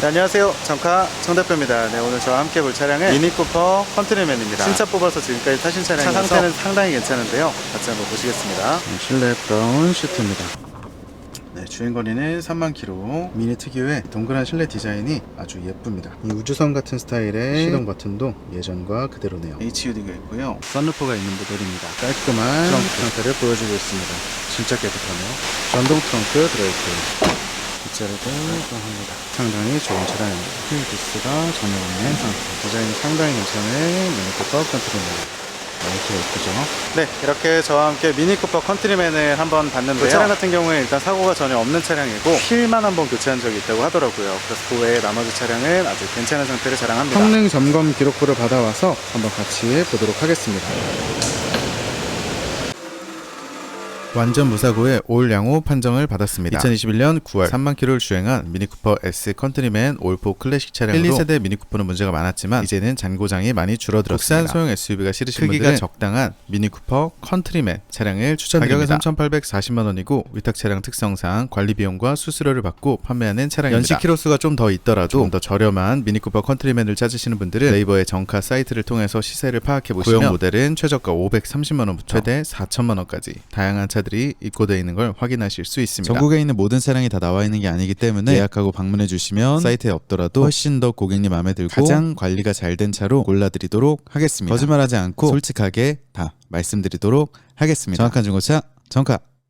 네, 안녕하세요. 정카 정대표입니다. 네, 오늘 저와 함께 볼 차량은 미니쿠퍼 컨트리맨입니다. 신차 뽑아서 지금까지 타신 차량이라서 차 상태는 상당히 괜찮은데요. 같이 한번 보시겠습니다. 실내 브라운 시트입니다. 네, 주행 거리는 3만 킬로. 미니 특유의 동그란 실내 디자인이 아주 예쁩니다. 이 우주선 같은 스타일의 시동 버튼도 예전과 그대로네요. HUD가 있고요. 썬루프가 있는 모델입니다. 깔끔한 트렁크 상태를 보여주고 있습니다. 진짜 깨끗하네요. 전동 트렁크 들어있고요. 뒷자리도 합니다. 상당히 좋은 차량입니다. 휠 디스가 전혀 없는 상태. 디자인이 상당히 괜찮은 미니쿠퍼 컨트리맨. 이렇게 예쁘죠? 네, 이렇게 저와 함께 미니쿠퍼 컨트리맨을 한번 봤는데요. 그 차량 같은 경우에 일단 사고가 전혀 없는 차량이고 휠만 한번 교체한 적이 있다고 하더라고요. 그래서 그 외에 나머지 차량은 아주 괜찮은 상태를 자랑합니다. 성능 점검 기록부를 받아와서 한번 같이 보도록 하겠습니다. 완전 무사고의 올 양호 판정을 받았습니다. 2021년 9월 3만 킬로를 주행한 미니쿠퍼 S 컨트리맨 올4 클래식 차량으로 1, 2세대 미니쿠퍼는 문제가 많았지만 이제는 잔고장이 많이 줄어들었습니다. 국산 소형 SUV가 싫으신 크기가 분들은 적당한 미니쿠퍼 컨트리맨 차량을 추천드립니다. 가격은 3,840만 원이고 위탁 차량 특성상 관리 비용과 수수료를 받고 판매하는 차량입니다. 연식 키로수가 좀 더 있더라도 좀 더 저렴한 미니쿠퍼 컨트리맨을 찾으시는 분들은 네이버의 정카 사이트를 통해서 시세를 파악해 보시면 구형 모델은 최저가 530만 원부터 최대 4천만 원까지 다양한 차 들이 입고되어 있는 걸 확인하실 수 있습니다. 전국에 있는 모든 차량이 다 나와 있는 게 아니기 때문에 예약하고 방문해 주시면 사이트에 없더라도 훨씬 더 고객님 마음에 들고 가장 관리가 잘 된 차로 골라드리도록 하겠습니다. 거짓말하지 않고 솔직하게 다 말씀드리도록 하겠습니다. 정확한 중고차 정카